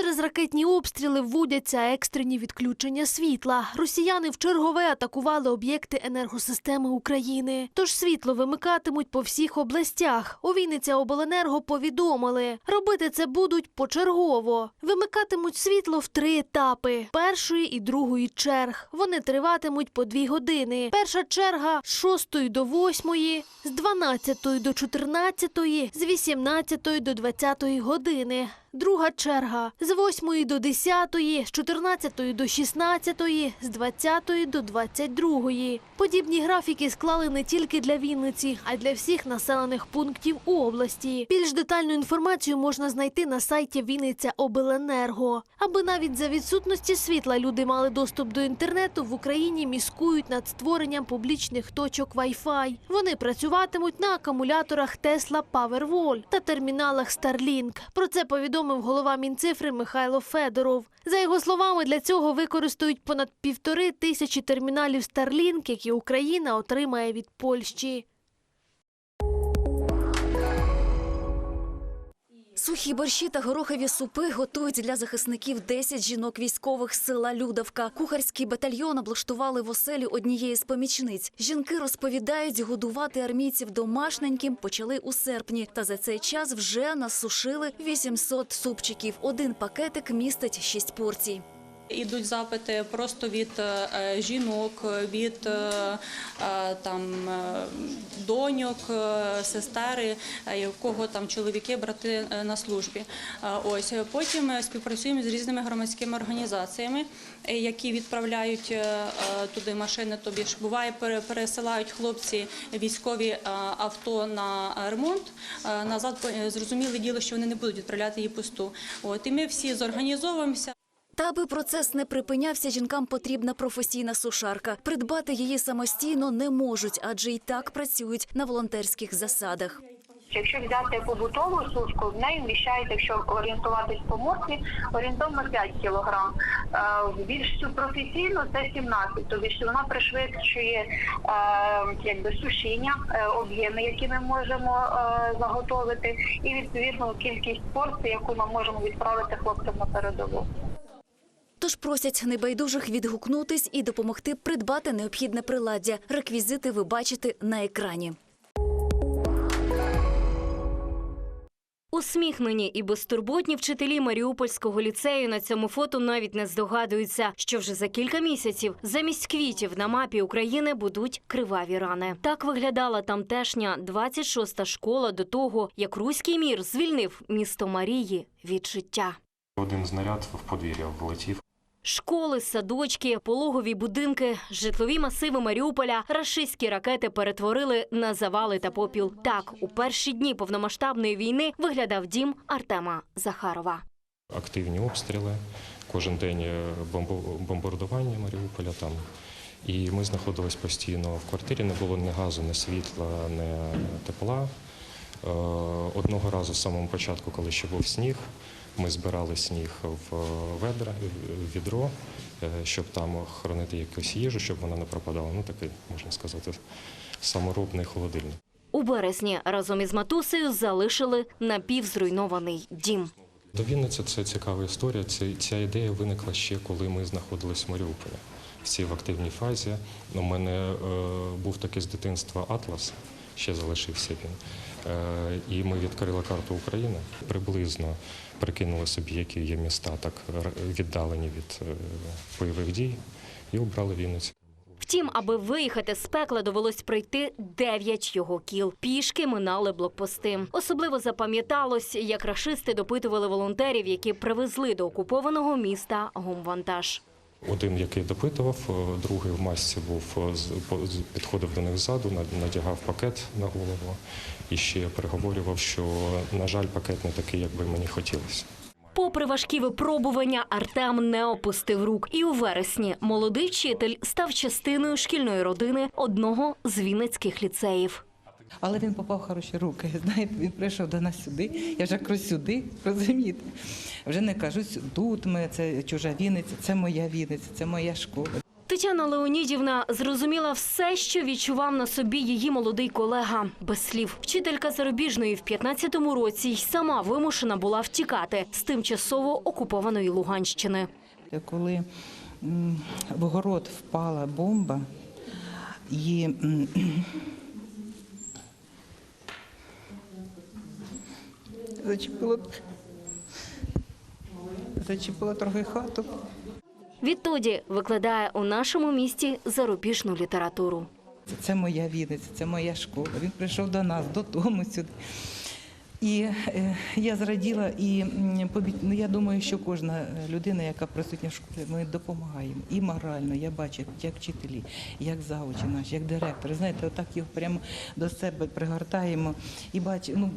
Через ракетні обстріли вводяться екстрені відключення світла. Росіяни вчергове атакували об'єкти енергосистеми України. Тож світло вимикатимуть по всіх областях. У Вінниця обленерго повідомили. Робити це будуть почергово. Вимикатимуть світло в три етапи: першої і другої черг. Вони триватимуть по дві години. Перша черга з 6 до 8, з 12 до 14, з 18 до 20 години. Друга черга з 8 до 10, з 14 до 16, з 20 до 22. Подібні графіки склали не тільки для Вінниці, а й для всіх населених пунктів у області. Більш детальну інформацію можна знайти на сайті Вінниця Обленерго. Аби навіть за відсутності світла люди мали доступ до інтернету, в Україні міскують над створенням публічних точок Wi-Fi. Вони працюватимуть на акумуляторах Tesla Powerwall та терміналах Starlink. Про це повідомив голова Мінцифри Михайло Федоров. За його словами, для цього використають понад півтори тисячі терміналів Starlink, які Україна отримає від Польщі. Сухі борщі та горохові супи готують для захисників 10 жінок військових села Людовка. Кухарський батальйон облаштували в оселі однієї з помічниць. Жінки розповідають, годувати армійців домашненьким почали у серпні. Та за цей час вже насушили 800 супчиків. Один пакетик містить 6 порцій. Ідуть запити просто від е, жінок, від е, е, там доньок, сестери, е, в кого там чоловіки, брати на службі. Ось потім співпрацюємо з різними громадськими організаціями, які відправляють туди машини. Тобі ж буває, пересилають хлопці військові авто на ремонт. Назад зрозуміле діло, що вони не будуть відправляти її пусту. От і ми всі зорганізовуємося. Та аби процес не припинявся, жінкам потрібна професійна сушарка. Придбати її самостійно не можуть, адже і так працюють на волонтерських засадах. Якщо взяти побутову сушку, в неї вміщається, якщо орієнтуватись по моркві, орієнтовно 5 кілограм. Е, Більш цю професійну це 17, тобто що вона пришвидшує е, якби сушіння, е, об'єми, які ми можемо заготовити, і відповідно кількість порцій, яку ми можемо відправити хлопцям на передову. Тож просять небайдужих відгукнутись і допомогти придбати необхідне приладдя. Реквізити ви бачите на екрані. Усміхнені і безтурботні вчителі Маріупольського ліцею на цьому фото навіть не здогадуються, що вже за кілька місяців замість квітів на мапі України будуть криваві рани. Так виглядала тамтешня 26-та школа до того, як руський мір звільнив місто Марії від життя. Один знаряд в подвір'я влетів. Школи, садочки, пологові будинки, житлові масиви Маріуполя рашистські ракети перетворили на завали та попіл. Так у перші дні повномасштабної війни виглядав дім Артема Захарова. Активні обстріли, кожен день е, бомбардування Маріуполя там. І ми знаходились постійно в квартирі, не було ні газу, ні світла, ні тепла. Е, Одного разу з самого початку, коли ще був сніг, ми збирали сніг в ведра, в відро, е, щоб там хранити якусь їжу, щоб вона не пропадала. Ну такий, можна сказати, саморобний холодильник. У березні разом із матусею залишили напівзруйнований дім. До Вінниці це цікава історія. Ця, ідея виникла ще коли ми знаходились в Маріуполі. Всі в активній фазі. У мене е, був такий з дитинства атлас, ще залишився він. Е, і ми відкрили карту України. Приблизно прикинули собі, які є міста, так віддалені від е, бойових дій, і обрали Вінницю. Втім, аби виїхати з пекла, довелось пройти дев'ять його кіл. Пішки минали блокпости. Особливо запам'яталось, як рашисти допитували волонтерів, які привезли до окупованого міста гумвантаж. Один, який допитував, е, другий в масці був, підходив до них ззаду, надягав пакет на голову і ще переговорював, що, на жаль, пакет не такий, як би мені хотілося. Попри важкі випробування, Артем не опустив рук. І у вересні молодий вчитель став частиною шкільної родини одного з вінницьких ліцеїв. Але він попав в хороші руки. Знаєте, він прийшов до нас сюди. Я вже кажу сюди, розумієте? Вже не кажу тут ми, це чужа Вінниця, це моя Вінниця, це моя школа. Тетяна Леонідівна зрозуміла все, що відчував на собі її молодий колега. Без слів. Вчителька зарубіжної в 15-му році й сама вимушена була втікати з тимчасово окупованої Луганщини. Коли в город впала бомба, і м, зачепило, зачепило трохи хату. Відтоді викладає у нашому місті зарубіжну літературу. Це моя Вінниця, це моя школа. Він прийшов до нас, додому сюди. І е, я зраділа, і ну, я думаю, що кожна людина, яка присутня в школі, ми допомагаємо і морально. Я бачу, як вчителі, як завучі наші, як директори. Знаєте, отак його прямо до себе пригортаємо. І бачу, ну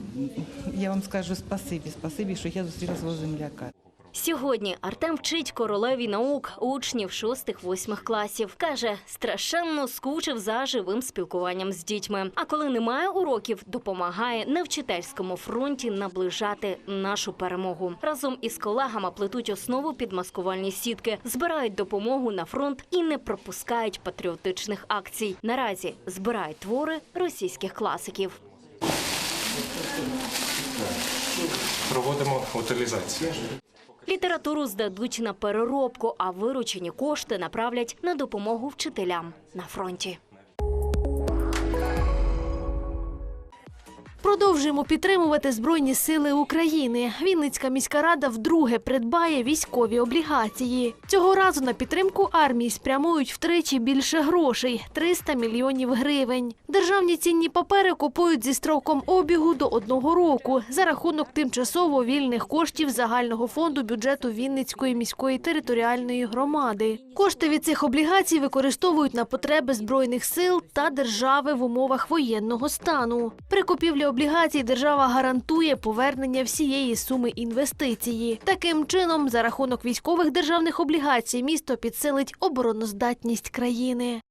я вам скажу спасибі, спасибі, що я зустріла свого земляка. Сьогодні Артем вчить королеві наук учнів 6-8 класів. Каже, страшенно скучив за живим спілкуванням з дітьми. А коли немає уроків, допомагає на вчительському фронті наближати нашу перемогу. Разом із колегами плетуть основу під маскувальні сітки, збирають допомогу на фронт і не пропускають патріотичних акцій. Наразі збирають твори російських класиків. Проводимо утилізацію. Літературу здадуть на переробку, а виручені кошти направлять на допомогу вчителям на фронті. Продовжуємо підтримувати Збройні Сили України. Вінницька міська рада вдруге придбає військові облігації. Цього разу на підтримку армії спрямують втричі більше грошей 300 мільйонів гривень. Державні цінні папери купують зі строком обігу до одного року за рахунок тимчасово вільних коштів загального фонду бюджету Вінницької міської територіальної громади. Кошти від цих облігацій використовують на потреби збройних сил та держави в умовах воєнного стану. При купівлі облігацій держава гарантує повернення всієї суми інвестиції. Таким чином, за рахунок військових державних облігацій, місто підсилить обороноздатність країни.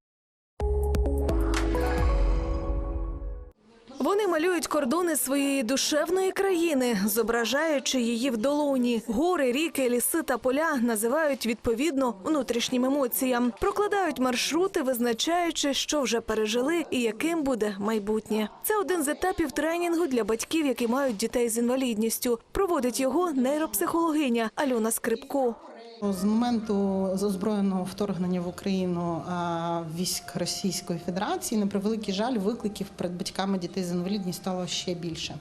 Вони малюють кордони своєї душевної країни, зображаючи її в долоні. Гори, ріки, ліси та поля називають відповідно внутрішнім емоціям, прокладають маршрути, визначаючи, що вже пережили і яким буде майбутнє. Це один з етапів тренінгу для батьків, які мають дітей з інвалідністю. Проводить його нейропсихологиня Альона Скрипко. З моменту озброєного вторгнення в Україну військ Російської Федерації, на превеликий жаль, викликів перед батьками дітей з інвалідністю стало ще більше.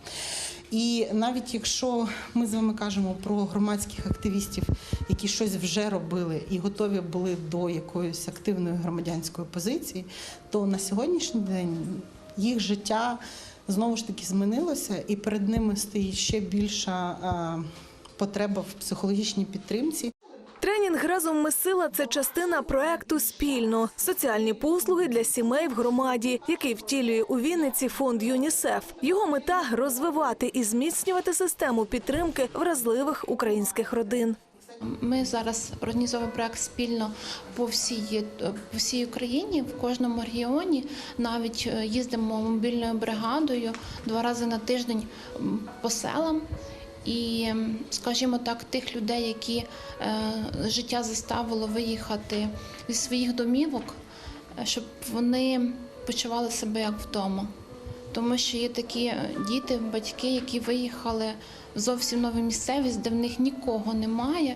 І навіть якщо ми з вами кажемо про громадських активістів, які щось вже робили і готові були до якоїсь активної громадянської позиції, то на сьогоднішній день їх життя знову ж таки змінилося, і перед ними стоїть ще більша потреба в психологічній підтримці. Тренінг разом ми сила це частина проекту спільно соціальні послуги для сімей в громаді, який втілює у Вінниці фонд ЮНІСЕФ. Його мета розвивати і зміцнювати систему підтримки вразливих українських родин. Ми зараз організовуємо проект спільно по всій, по всій Україні, в кожному регіоні. Навіть е, їздимо мобільною бригадою два рази на тиждень по селам. І, скажімо так, тих людей, які е, життя заставило виїхати зі своїх домівок, е, щоб вони почували себе як вдома. Тому що є такі е, діти, батьки, які виїхали в зовсім нову місцевість, де в них нікого немає.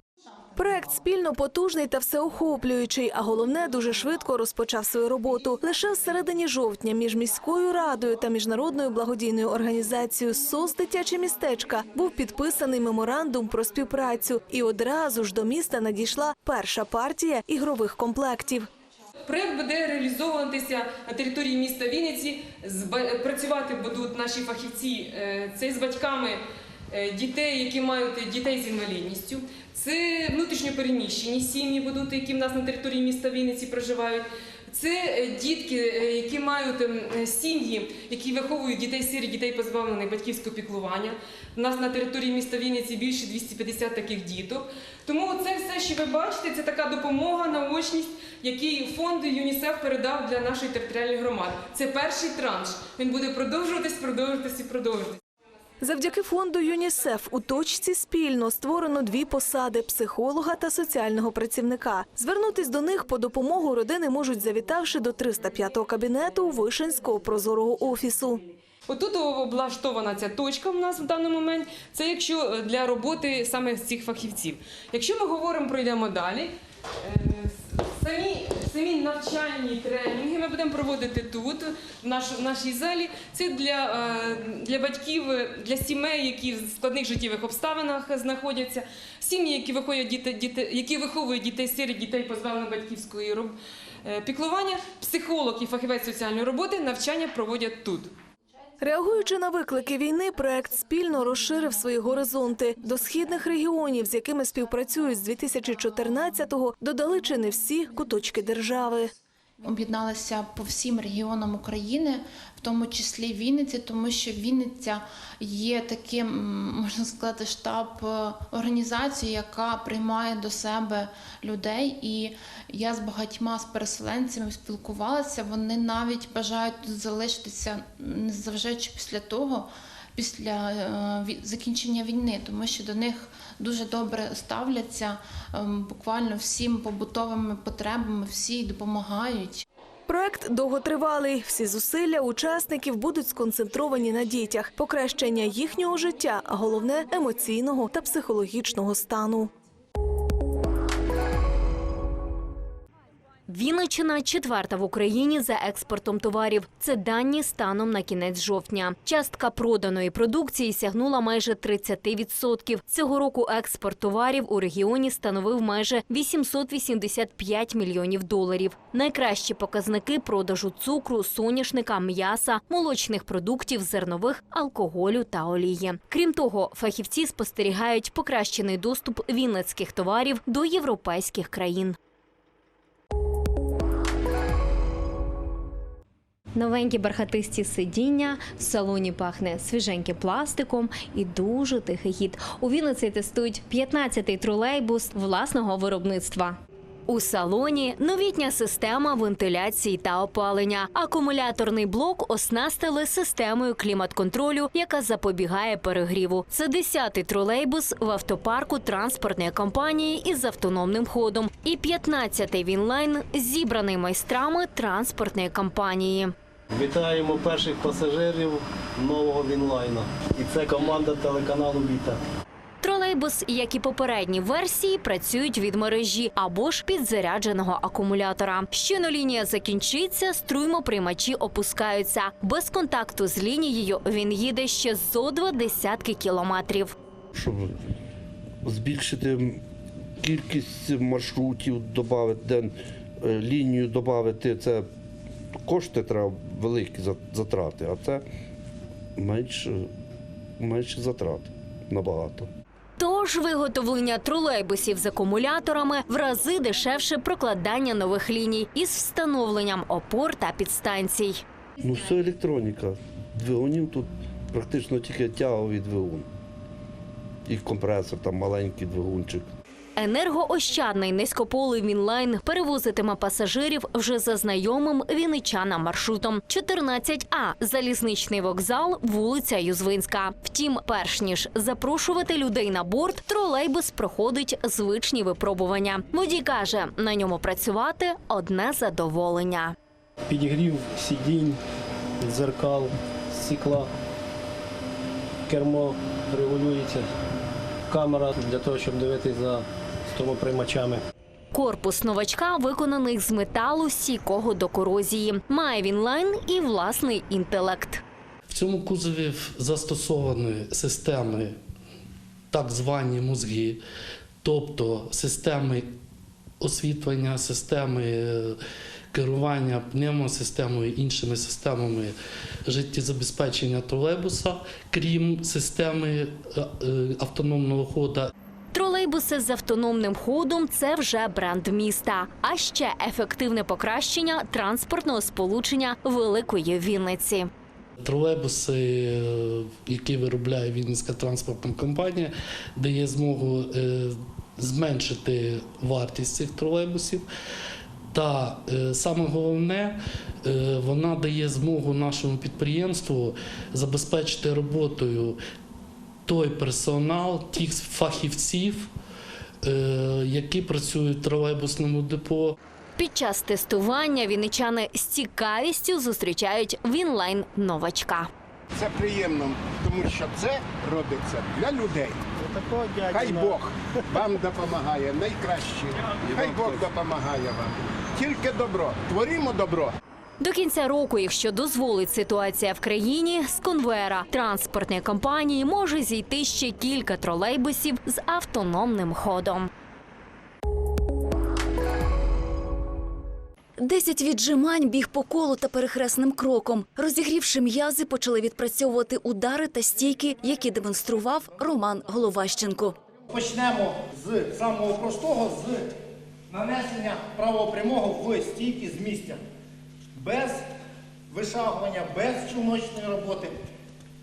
Проект спільно потужний та всеохоплюючий, а головне дуже швидко розпочав свою роботу. Лише в середині жовтня між міською радою та міжнародною благодійною організацією СОС дитяче містечка був підписаний меморандум про співпрацю, і одразу ж до міста надійшла перша партія ігрових комплектів. Проект буде реалізовуватися на території міста Вінниці. Працювати будуть наші фахівці. е, Це з батьками дітей, які мають дітей з інвалідністю. Це внутрішньопереміщені сім'ї які в нас на території міста Вінниці проживають. Це е, дітки, е, які мають ем, е, сім'ї, які виховують дітей сирі, дітей позбавлених батьківського піклування. У нас на території міста Вінниці більше 250 таких діток. Тому це все, що ви бачите, це така допомога, наочність, який фонд ЮНІСЕФ передав для нашої територіальної громади. Це перший транш. Він буде продовжуватись, продовжуватись і продовжуватись. Завдяки фонду ЮНІСЕФ у точці спільно створено дві посади психолога та соціального працівника. Звернутись до них по допомогу родини можуть завітавши до 305-го кабінету Вишенського прозорого офісу. Отут облаштована ця точка в нас в даний момент. Це якщо е, для роботи саме цих фахівців. Якщо ми говоримо, пройдемо далі. е, Самі, самі навчальні тренінги ми будемо проводити тут, в, наш, нашій залі. Це для, е, для батьків, для сімей, які в складних життєвих обставинах знаходяться, сім'ї, які виходять діти, діти, які виховують дітей сиріт, дітей позбавлених батьківської роб- е, піклування. Психолог і фахівець соціальної роботи навчання проводять тут. Реагуючи на виклики війни, проект спільно розширив свої горизонти. До східних регіонів, з якими співпрацюють з 2014-го, додали чи не всі куточки держави. Об'єдналися по всім регіонам України, в тому числі Вінниці, тому що Вінниця є таким, можна сказати, штаб е, організації, яка приймає до себе людей. І я з багатьма з переселенцями спілкувалася. Вони навіть бажають залишитися, незважаючи після того. Після е, закінчення війни, тому що до них дуже добре ставляться ем, буквально всім побутовими потребами, всі допомагають. Проект довготривалий. Всі зусилля учасників будуть сконцентровані на дітях, покращення їхнього життя, а головне емоційного та психологічного стану. Вінниччина четверта в Україні за експортом товарів. Це дані станом на кінець жовтня. Частка проданої продукції сягнула майже 30%. Цього року експорт товарів у регіоні становив майже 885 мільйонів доларів. Найкращі показники продажу цукру, соняшника, м'яса, молочних продуктів, зернових, алкоголю та олії. Крім того, фахівці спостерігають покращений доступ вінницьких товарів до європейських країн. Новенькі бархатисті сидіння в салоні пахне свіженьким пластиком і дуже тихий хід. У Вінниці тестують 15-й тролейбус власного виробництва. У салоні новітня система вентиляції та опалення. Акумуляторний блок оснастили системою клімат-контролю, яка запобігає перегріву. Це 10-й тролейбус в автопарку транспортної компанії із автономним ходом. І 15-й вінлайн зібраний майстрами транспортної компанії. Вітаємо перших пасажирів нового Вінлайна. І це команда телеканалу Віта. Тролейбус, як і попередні версії, працюють від мережі або ж від зарядженого акумулятора. Щойно лінія закінчиться, струймоприймачі опускаються. Без контакту з лінією він їде ще зо два десятки кілометрів. щоб збільшити кількість маршрутів, додати, е, лінію додати, це кошти треба великі затрати, а це менше, менше затрат набагато. Тож виготовлення тролейбусів з акумуляторами в рази дешевше прокладання нових ліній із встановленням опор та підстанцій. Ну, все електроніка. Двигунів тут практично тільки тяговий двигун. І компресор, там маленький двигунчик. Енергоощадний низькополий Мінлайн перевозитиме пасажирів вже за знайомим вінничанам маршрутом. 14А – залізничний вокзал, вулиця Юзвинська. Втім, перш ніж запрошувати людей на борт, тролейбус проходить звичні випробування. Водій каже, на ньому працювати одне задоволення. Підігрів сидінь, дзеркал, стекла, кермо регулюється, камера для того, щоб дивитися за струмоприймачами. Корпус новачка виконаний з металу стійкого до корозії. Має він лайн і власний інтелект. В цьому кузові застосовані системи, так звані мозги, тобто системи освітлення, системи е, керування пневмосистемою, іншими системами життєзабезпечення тролейбуса, крім системи е, е, автономного ходу. Тролейбуси з автономним ходом це вже бренд міста. А ще ефективне покращення транспортного сполучення великої Вінниці. Тролейбуси, е, які виробляє Вінницька транспортна компанія, дає змогу е, зменшити вартість цих тролейбусів. Та е, саме головне, вона дає змогу нашому підприємству забезпечити роботою той персонал, тих фахівців, е, які працюють в тролейбусному депо. Під час тестування вінничани з цікавістю зустрічають вінлайн новачка. Це приємно, тому що це робиться для людей. Хай Бог вам допомагає найкраще. Хай Бог допомагає вам. Тільки добро. Творімо добро. До кінця року, якщо дозволить ситуація в країні, з конвера транспортної компанії може зійти ще кілька тролейбусів з автономним ходом. Десять віджимань, біг по колу та перехресним кроком. Розігрівши м'язи, почали відпрацьовувати удари та стійки, які демонстрував Роман Головащенко. Почнемо з самого простого, з нанесення правого прямого в стійки з місця. Без вишагування, без чолночної роботи.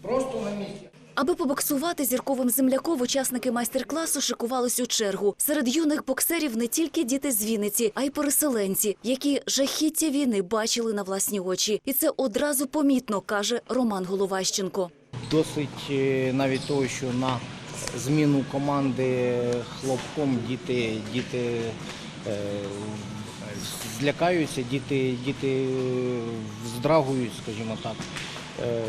Просто на місці. Аби побоксувати зірковим земляком, учасники майстер-класу шикувались у чергу. Серед юних боксерів не тільки діти з Вінниці, а й переселенці, які жахіття війни бачили на власні очі. І це одразу помітно, каже Роман Головащенко. Досить е, навіть того, що на зміну команди хлопком діти, діти е, злякаються, діти, діти здрагують, скажімо так. Е,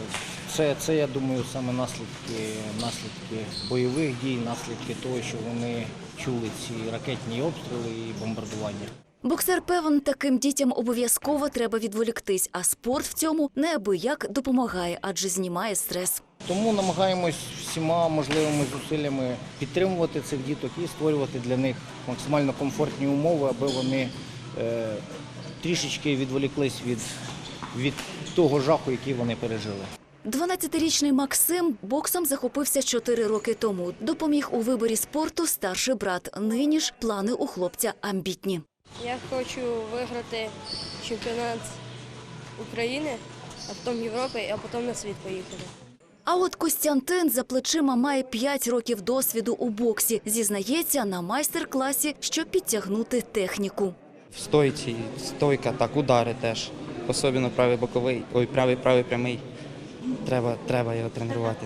Це, це, я думаю, саме наслідки, наслідки бойових дій, наслідки того, що вони чули ці ракетні обстріли і бомбардування. Боксер певен, таким дітям обов'язково треба відволіктись, а спорт в цьому неабияк допомагає, адже знімає стрес. Тому намагаємось всіма можливими зусиллями підтримувати цих діток і створювати для них максимально комфортні умови, аби вони трішечки відволіклись від, від того жаху, який вони пережили. 12-річний Максим боксом захопився 4 роки тому. Допоміг у виборі спорту старший брат. Нині ж плани у хлопця амбітні. Я хочу виграти чемпіонат України, а потім Європи, а потім на світ поїхати. А от Костянтин за плечима має 5 років досвіду у боксі. Зізнається на майстер-класі, щоб підтягнути техніку. В стойці, стойка, так, удари теж. Особливо правий боковий, ой, правий, правий прямий. Треба, треба його тренувати.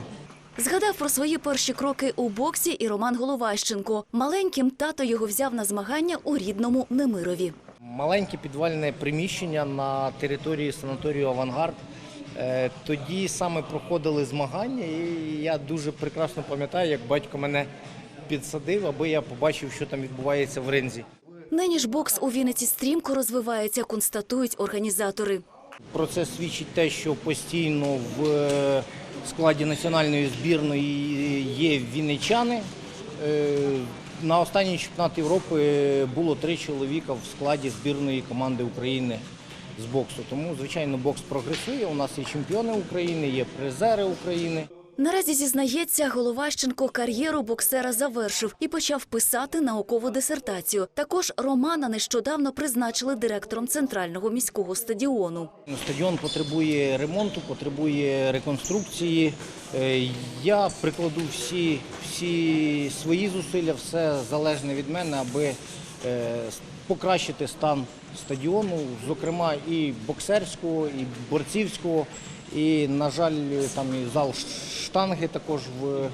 Згадав про свої перші кроки у боксі і Роман Головащенко. Маленьким тато його взяв на змагання у рідному Немирові. Маленьке підвальне приміщення на території санаторію Авангард. Е, Тоді саме проходили змагання, і я дуже прекрасно пам'ятаю, як батько мене підсадив, аби я побачив, що там відбувається в ринзі. Нині ж бокс у Вінниці стрімко розвивається, констатують організатори. Про це свідчить те, що постійно в е, складі національної збірної є вінничани. Е, На останній чемпіонат Європи було три чоловіка в складі збірної команди України з боксу. Тому, звичайно, бокс прогресує. У нас є чемпіони України, є призери України. Наразі зізнається, Головащенко кар'єру боксера завершив і почав писати наукову дисертацію. Також Романа нещодавно призначили директором центрального міського стадіону. Ну, Стадіон потребує ремонту, потребує реконструкції. Е, Я прикладу всі, всі свої зусилля, все залежне від мене, аби е, покращити стан стадіону, зокрема і боксерського, і борцівського. І, на жаль, там і зал штанги також в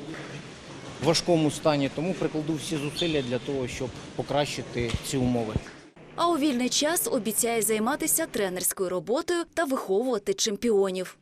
важкому стані. Тому прикладу всі зусилля для того, щоб покращити ці умови. А у вільний час обіцяє займатися тренерською роботою та виховувати чемпіонів.